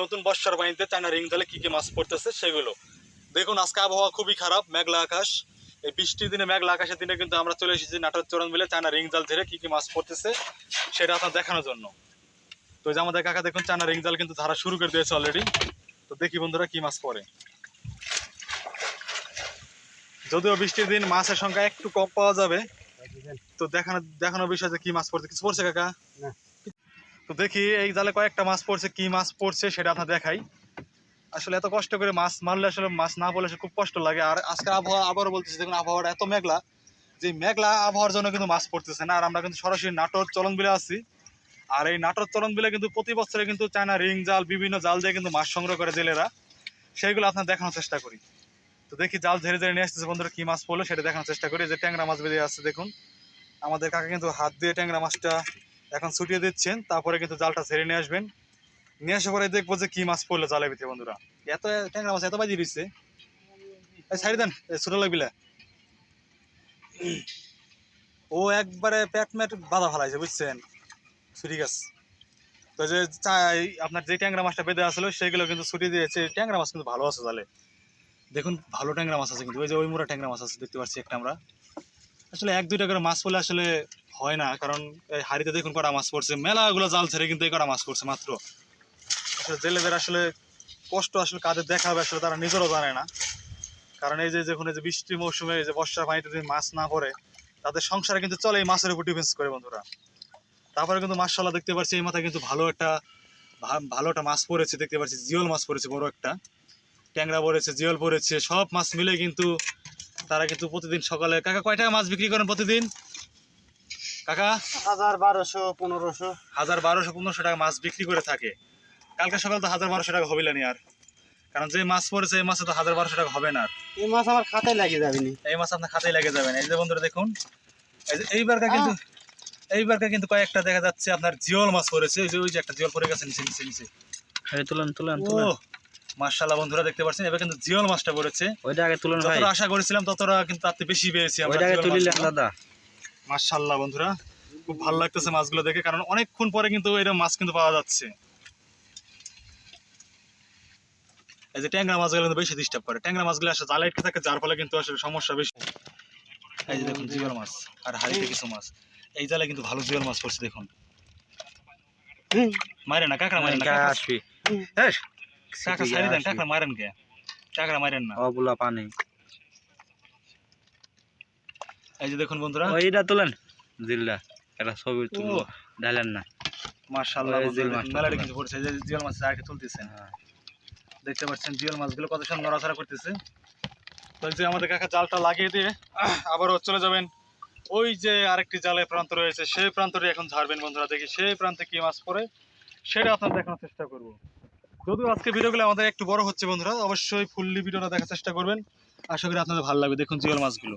নতুন বর্ষার পানিতে চায়না রিং জালে কি কি মাছ পড়তেছে সেগুলো। দেখুন, আজকে আবহাওয়া খুবই খারাপ, মেঘলা আকাশ। এই বৃষ্টির দিনে, মেঘলা আকাশের দিনে কিন্তু আমরা চলে এসেছি নাটোর চরণ মিলে চায়না রিং জাল ধরে কি কি মাছ পড়তেছে সেটা আপনার দেখানোর জন্য। তো যে আমাদের কাকা দেখুন চায়না রিং জাল কিন্তু ধারা শুরু করে দিয়েছে অলরেডি তো দেখি বন্ধুরা কি মাছ পড়ে। যদিও বৃষ্টির দিন মাছের সংখ্যা একটু কম পাওয়া যাবে, তো দেখানো দেখানোর বিষয় যে কি মাছ পড়ছে, কিছু পড়ছে কাকা? না। তো দেখি এই জালে কয়েকটা মাছ পড়ছে, কি মাছ পড়ছে সেটা আপনার দেখাই। আসলে এত কষ্ট করে মাছ মারলে আসলে মাছ না পড়লে খুব কষ্ট লাগে। আর আজকে আবহাওয়া আবারও বলতেছি, দেখুন আবহাওয়াটা এত মেঘলা যে মেঘলা আবহাওয়ার জন্য কিন্তু মাছ পড়তেছে না। আর আমরা কিন্তু সরাসরি নাটোর চলন বিলে আছি। আর এই নাটোর চলন বিলে কিন্তু প্রতি বছরে কিন্তু চায়না রিং জাল, বিভিন্ন জাল দিয়ে কিন্তু মাছ সংগ্রহ করে জেলেরা। সেইগুলো আপনার দেখানোর চেষ্টা করি। তো দেখি জাল ঝেড়ে ঝেড়ে নিয়ে আসতেছে বন্ধুরা, কি মাছ পড়ল সেটা দেখানোর চেষ্টা করি। যে ট্যাংরা মাছ বেরিয়ে আসছে দেখুন। আমাদের কাকা কিন্তু হাত দিয়ে ট্যাংরা মাছটা এখন ছুটিয়ে দিচ্ছেন, তারপরে কিন্তু জালটা ছেড়ে নিয়ে আসবেন। নিয়ে আসার পরে দেখব যে কি মাছ পড়ল জালের ভিতরে, বন্ধুরা। এত ট্যাংরা মাছ এত বাজি দিচ্ছে ছাড়ি দেন ছোট লাগবিলা ও একবারে প্যাট ম্যাট বাধা ফেলাইছে, বুঝছেন? ছুটি গাছ। তো যে আপনার যে ট্যাংরা মাছটা বেঁধে আসলো, সেগুলো কিন্তু ছুটি দিয়েছে। ট্যাংরা মাছ কিন্তু ভালো আছে জালে। দেখুন, ভালো ট্যাংরা মাছ আছে কিন্তু। ওই যে ওই মোড়া ট্যাংরা মাছ আছে, দেখতে পাচ্ছি একটা আমরা। আসলে এক দুইটা করে মাছ পড়লে আসলে হয় না, কারণ এই হাড়িতে দেখুন কটা মাছ পড়ছে। মেলাগুলো জাল ছেড়ে কিন্তু এই কটা মাছ পড়ছে মাত্র। আসলে জেলেদের আসলে কষ্ট আসলে কাদের দেখাবে আসলে তারা নিজেরও জানে না। কারণ এই যে যখন এই যে বৃষ্টি মৌসুমে, এই যে বর্ষার পানিতে যদি মাছ না পড়ে, তাদের সংসারে কিন্তু চলে এই মাছের উপর ডিফেন্স করে বন্ধুরা। তারপরে কিন্তু মাসাল্লাহ দেখতে পাচ্ছি এই মাথায় কিন্তু ভালো একটা ভালো একটা মাছ পড়েছে, দেখতে পাচ্ছি জিওল মাছ পড়েছে, বড় একটা। ট্যাংরা পড়েছে, জিওল পড়েছে, সব মাছ মিলে কিন্তু তারা কিন্তু প্রতিদিন সকালে কাকা কয় টাকা মাছ বিক্রি করেন প্রতিদিন? কাকা? হাজার বারোশো পনেরোশো। হাজার বারোশো পনেরোশো টাকা মাছ বিক্রি করে থাকে। কালকে সকাল তো হাজার বারোশো টাকা হবে না আর। কারণ যে মাছ পড়েছে এই মাছে তো হাজার বারোশো টাকা হবে না আর। এই মাছ আমার খাতায় লাগিয়ে যাবে নি। এই মাছ আপনার খাতায় লেগে যাবেন এই যে বন্ধুরা দেখুন এই যে এইবারকার কিন্তু এইবারকার কিন্তু কয়েকটা দেখা যাচ্ছে আপনার জিওল মাছ পড়েছে। ওই যে ওই যে একটা জিওল পড়ে গেছে নিচে নিচে নিচে। এই তুলেন তুলেন বন্ধুরা দেখতে পাচ্ছেন এবার কিন্তু জিওল মাছটা পড়েছে। ওইটা আগে তুলেন ভাই। যতটা আশা করেছিলাম ততটা কিন্তু তার থেকে বেশি পেয়েছি আমরা ওইটা আগে জিওল দাদা। মার্শাল্লাহ বন্ধুরা। খুব ভালো লাগতেছে মাছগুলো দেখে কারণ অনেকক্ষণ পরে কিন্তু এরকম মাছ কিন্তু পাওয়া যাচ্ছে। এই যে ট্যাংরা মাছগুলো কিন্তু বেশি ডিস্টার্ব করে। ট্যাংরা মাছগুলো আসলে জালে আটকে থাকে যার ফলে কিন্তু আসলে সমস্যা বেশি। এই যে দেখুন জিওল মাছ আর হাড়িতে কিছু মাছ। এই জালে কিন্তু ভালো জিওল মাছ পড়ছে দেখুন। মারে না কাঁকড়া মারেন না কাঁকড়া- আসবি। দেন কাঁকড়া মারেন কে? কাঁকড়া মারেন না। অবুলা পানি। এই যে দেখুন বন্ধুরা। ওইটা তোলেন জিল্লা। এটা ছবি তুলবো ও। ঢালেন না। মার্শাল্লাহ ওই জিওল বন্ধুরা, মাছটা মেলাটা কিন্তু পড়ছে যে জিওল মাছ আগে তুলতেছেন হ্যাঁ। দেখতে পাচ্ছেন জিওল মাছগুলো কত সুন্দর নড়াচড়া করতেছে। তো যে আমাদের কাকা জালটা লাগিয়ে দিয়ে আবারও চলে যাবেন। ওই যে আরেকটি জালের প্রান্ত রয়েছে সেই প্রান্তরে এখন ঝাড়বেন বন্ধুরা দেখি সেই প্রান্তে কি মাছ পড়ে সেটা আপনার দেখানোর চেষ্টা করব। যদিও আজকে ভিডিওগুলো আমাদের একটু বড় হচ্ছে বন্ধুরা অবশ্যই ফুললি ভিডিওটা দেখার চেষ্টা করবেন। আশা করি আপনাদের ভালো লাগবে দেখুন জিওল মাছগুলো